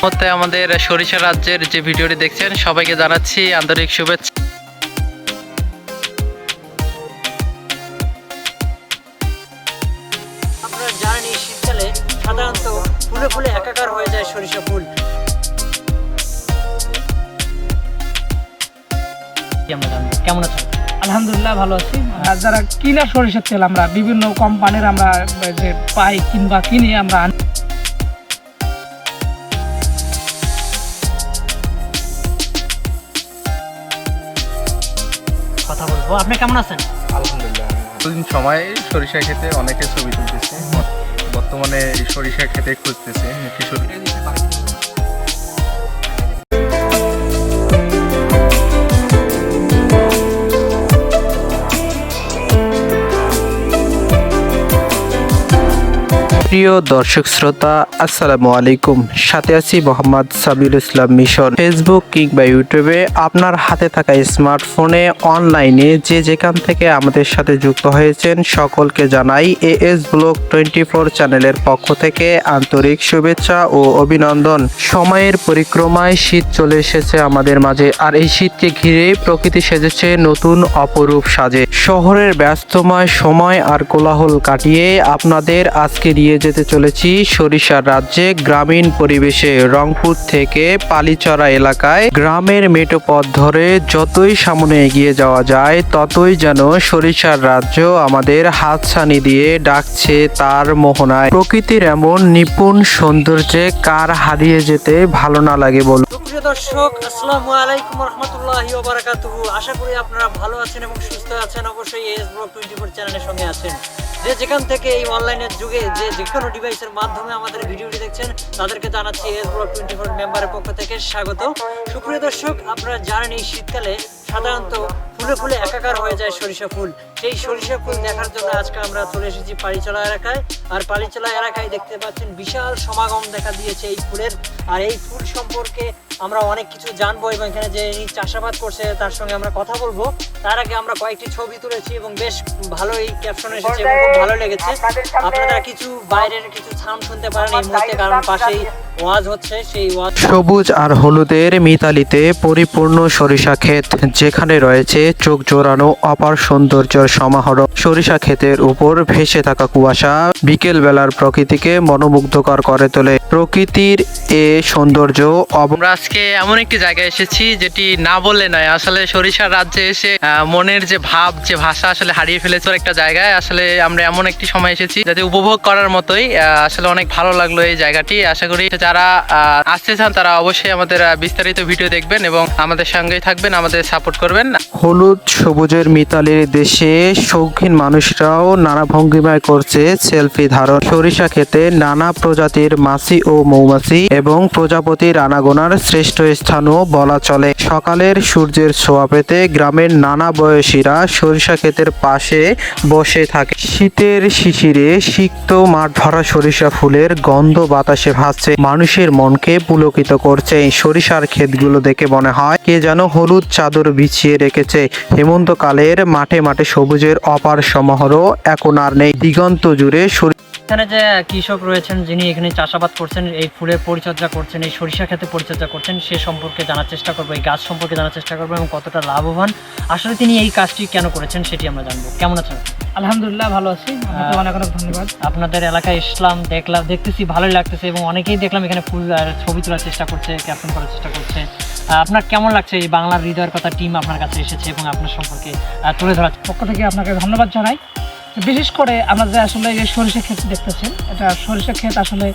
মুহূর্তে আমাদের সরিষা রাজ্যের যে ভিডিওটি দেখছেন সবাইকে জানাচ্ছি আন্তরিক শুভেচ্ছা। আপনারা জানেন শীতকালে সাধারণত ফুলে ফুলে একাকার হয়ে যায় সরিষা ফুল। আমরা কেমন আছেন আলহামদুলিল্লাহ ভালো আছি। আর যারা কিনা সরিষার তেল আমরা বিভিন্ন কোম্পানির আমরা যে পাই কিংবা কিনে আমরা কথা বলব। আপনি কেমন আছেন? আলহামদুলিল্লাহ। দুদিন সময় সরিষা খেতে অনেকে ছবি তুলতেছে। বর্তমানে সরিষা খেতে খুঁজতেছে। কিশোর প্রিয় দর্শক শ্রোতা, আসসালামু আলাইকুম। সাথে আছি মোহাম্মদ সাবির ইসলাম মিশন। ফেসবুক কিংবা ইউটিউবে আপনার হাতে থাকা স্মার্টফোনে অনলাইনে যে যেখান থেকে আমাদের সাথে যুক্ত হয়েছেন, সকলকে জানাই এএস ব্লক টোয়েন্টি ফোর চ্যানেলের পক্ষ থেকে আন্তরিক শুভেচ্ছা ও অভিনন্দন। সময়ের পরিক্রমায় শীত চলে এসেছে আমাদের মাঝে, আর এই শীতকে ঘিরে প্রকৃতি সেজেছে নতুন অপরূপ সাজে। শহরের ব্যস্তময় সময় আর কোলাহল কাটিয়ে আপনাদের আজকে নিয়ে যেতে চলেছি সরিষার রাজ্যে গ্রামীণ পরিবেশে রংপুর থেকে পালিচরা এলাকায়। গ্রামের মেটো পথ ধরে যতই সামনে এগিয়ে যাওয়া যায়, ততই যেন সরিষার রাজ্য আমাদের হাতছানি দিয়ে ডাকছে তার মোহনায়। প্রকৃতির এমন নিপুণ সৌন্দর্যে কার হারিয়ে যেতে ভালো না লাগে সুপ্রিয় দর্শক, আসসালামু আলাইকুম রহমতুল্লাহি আশা করি আপনারা ভালো আছেন এবং সুস্থ আছেন। অবশ্যই এস টোয়েন্টি ফোর চ্যানেলের সঙ্গে আছেন। যে যেখান থেকে এই অনলাইনের যুগে যে যে কোনো ডিভাইসের মাধ্যমে আমাদের ভিডিওটি দেখছেন, তাদেরকে জানাচ্ছি এস ব্লক টোয়েন্টি ফোর মেম্বারের পক্ষ থেকে স্বাগত। সুপ্রিয় দর্শক, আপনারা জানেন এই শীতকালে সাধারণত ফুলে ফুলে একাকার হয়ে যায় সরিষা ফুল। সেই সরিষা ফুল দেখার জন্য আজকে আমরা চলে এসেছি পাড়িচলা এলাকায়। আর পাড়িচলা এলাকায় দেখতে পাচ্ছেন বিশাল সমাগম দেখা দিয়েছে এই ফুলের। আর এই ফুল সম্পর্কে আমরা অনেক কিছু জানব এবং এখানে যে ইনি চাষাবাদ করছে তার সঙ্গে আমরা কথা বলব। তার আগে আমরা কয়েকটি ছবি তুলেছি এবং বেশ ভালোই ক্যাপশন এসেছে এবং খুব ভালো লেগেছে। আপনারা কিছু বাইরের কিছু সাউন্ড শুনতে পারেন এই মুহূর্তে, কারণ পাশেই ওয়াজ হচ্ছে, সেই ওয়াজ সবুজ আর হলুদের মিতালিতে পরিপূর্ণ সরিষা ক্ষেত যেখানে রয়েছে চোখ জোড়ানো অপার সৌন্দর্যের সমাহার। সরিষা ক্ষেতের উপর ভেসে থাকা কুয়াশা বিকেল বেলার প্রকৃতিকে মনোমুগ্ধকর করে তোলে। প্রকৃতির এ সৌন্দর্য আমরা আজকে এমন একটি জায়গায় এসেছি যেটি না বললে নয় আসলে সরিষার রাজ্যে এসে মনের যে ভাব যে ভাষা আসলে হারিয়ে ফেলেছে একটা জায়গায়। আসলে আমরা এমন একটি সময় এসেছি যাতে উপভোগ করার মতোই আসলে অনেক ভালো লাগল এই জায়গাটি। আশা করি যারা আহ, আসতে চান তারা অবশ্যই আমাদের বিস্তারিত ভিডিও দেখবেন এবং আমাদের সঙ্গেই থাকবেন আমাদের সাপোর্ট করবেন। হলুদ সবুজের মিতালির দেশে শৌখিন মানুষরাও নানা ভঙ্গিমায় করছে সেলফি ধারণ। সরিষা খেতে নানা প্রজাতির মাছি ও মৌমাছি এবং প্রজাপতির আনাগোনার শ্রেষ্ঠ স্থানও বলা চলে। সকালের সূর্যের ছোঁয়া পেতে গ্রামের নানা বয়সীরা সরিষা ক্ষেতের পাশে বসে থাকে। শীতের শিশিরে সিক্ত মাঠ ভরা সরিষা ফুলের গন্ধ বাতাসে ভাসছে। মানুষের মনকে পুলকিত করছে সরিষার ক্ষেতগুলো দেখে মনে হয়, কে যেন হলুদ চাদর বিছিয়ে রেখেছে। হেমন্তকালের মাঠে মাঠে সবুজের অপার সমারোহ এখন আর নেই। দিগন্ত জুড়ে এখানে যে কৃষক রয়েছেন যিনি এখানে চাষাবাদ করছেন এই ফুলের পরিচর্যা করছেন এই সরিষা ক্ষেতে পরিচর্যা করছেন সে সম্পর্কে জানার চেষ্টা করব এই গাছ সম্পর্কে জানার চেষ্টা করব এবং কতটা লাভবান। আসলে তিনি এই কাজটি কেন করেছেন সেটি আমরা জানব। কেমন আছেন? আলহামদুলিল্লাহ ভালো আছি। অনেক অনেক ধন্যবাদ। আপনাদের এলাকায় ইসলাম দেখলাম দেখতেছি ভালোই লাগতেছে এবং অনেকেই দেখলাম এখানে ফুল ছবি তোলার চেষ্টা করছে ক্যাপশন করার চেষ্টা করছে। আপনার কেমন লাগছে এই বাংলার হৃদয়ের কথা টিম আপনার কাছে এসেছে এবং আপনার সম্পর্কে তুলে ধরার পক্ষ থেকে আপনাকে ধন্যবাদ জানাই। বিশেষ করে আমরা যে আসলে এই সরিষা ক্ষেত দেখতেছেন, এটা সরিষা ক্ষেত আসলে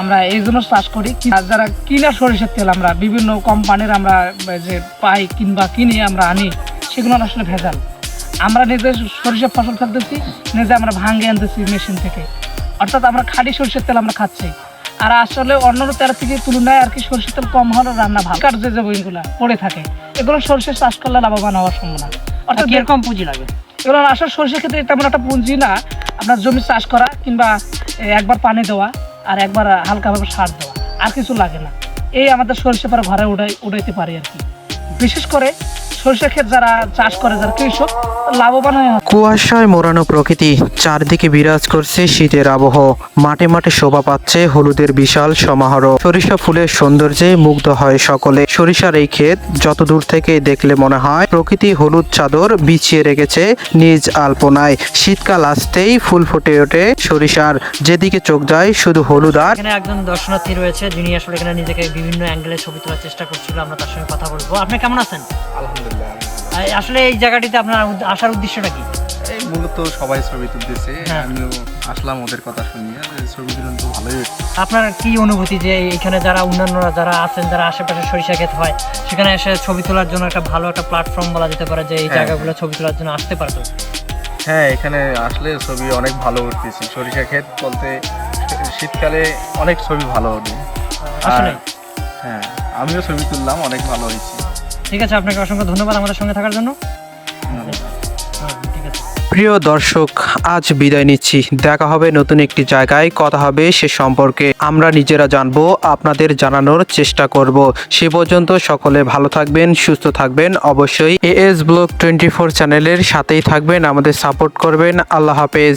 আমরা এই জন্য চাষ করি যারা কিনা সরিষার তেল আমরা বিভিন্ন কোম্পানির আমরা যে পাই কিংবা কিনে আমরা আনি, সেগুলো আসলে ভেজাল। আমরা নিজে সরিষা ফসল ফেলতেছি, নিজে আমরা ভাঙ্গে আনতেছি মেশিন থেকে। অর্থাৎ আমরা খাঁটি সরিষার তেল আমরা খাচ্ছি। আর আসলে অন্য তেল থেকে তুলনায় আর কি সরিষার তেল কম হলে রান্না ভালো। যে যে বইগুলো পড়ে থাকে এগুলো সরিষা চাষ করলে লাভবান হওয়ার সম্ভাবনা। অর্থাৎ কীরকম পুঁজি লাগে? এগুলো আসলে সরিষার ক্ষেত্রে তেমন একটা পুঁজি না। আপনার জমি চাষ করা কিংবা একবার পানি দেওয়া আর একবার হালকাভাবে সার দেওয়া আর কিছু লাগে না। এই আমাদের সরিষা পরে ঘরে উঠাই উঠাইতে পারি আর কি। বিশেষ করে সরিষা ক্ষেত যারা চাষ করে যারা কৃষক লাভবান হয় কুয়াশায় মোড়ানো প্রকৃতি চারদিকে বিরাজ করছে শীতের আবহ। মাঠে মাঠে শোভা পাচ্ছে হলুদের বিশাল সমাহার সরিষা ফুলের সৌন্দর্যে মুগ্ধ হয় সকলে। সরিষার এই ক্ষেত যত দূর থেকে দেখলে মনে হয় প্রকৃতি হলুদ চাদর বিছিয়ে রেখেছে নিজ আলপনায়। শীতকাল আসতেই ফুল ফুটে ওঠে সরিষার। যেদিকে চোখ যায় শুধু হলুদ আর এখানে একজন দর্শনার্থী রয়েছে যিনি আসলে এখানে নিজেকে বিভিন্ন অ্যাঙ্গেলে ছবি তোলার চেষ্টা করছিল। আমরা তার সঙ্গে কথা বলব। আপনি কেমন আছেন? আলহামদুলিল্লাহ। আসলে এই জায়গাটিতে আপনার আসার উদ্দেশ্যটা কি? এই মূলত সবাই ছবি তুলতেছে। হ্যাঁ। আমিও আসলাম ওদের কথা শুনিয়ে। ছবি তুলন তো ভালোই হচ্ছে। আপনার কি অনুভূতি যে এখানে যারা অন্যান্যরা যারা আছেন যারা আশেপাশে সরিষা ক্ষেত হয় সেখানে এসে ছবি তোলার জন্য একটা ভালো একটা প্ল্যাটফর্ম বলা যেতে পারে যে এই হ্যাঁ, জায়গাগুলো ছবি তোলার জন্য আসতে পারতো? হ্যাঁ এখানে আসলে ছবি অনেক ভালো উঠতেছি সরিষা ক্ষেত বলতে শীতকালে অনেক ছবি ভালো ওঠে। আসলে? হ্যাঁ আমিও ছবি তুললাম অনেক ভালো হয়েছে। ঠিক আছে, আপনাকে অসংখ্য ধন্যবাদ আমাদের সঙ্গে থাকার জন্য। প্রিয় দর্শক, আজ বিদায় নিচ্ছি। দেখা হবে নতুন একটি জায়গায়। কথা হবে সে সম্পর্কে। আমরা নিজেরা জানব, আপনাদের জানানোর চেষ্টা করব। সে পর্যন্ত সকলে ভালো থাকবেন, সুস্থ থাকবেন। অবশ্যই এএস ব্লগ টোয়েন্টি ফোর চ্যানেলের সাথেই থাকবেন, আমাদের সাপোর্ট করবেন। আল্লাহ হাফেজ।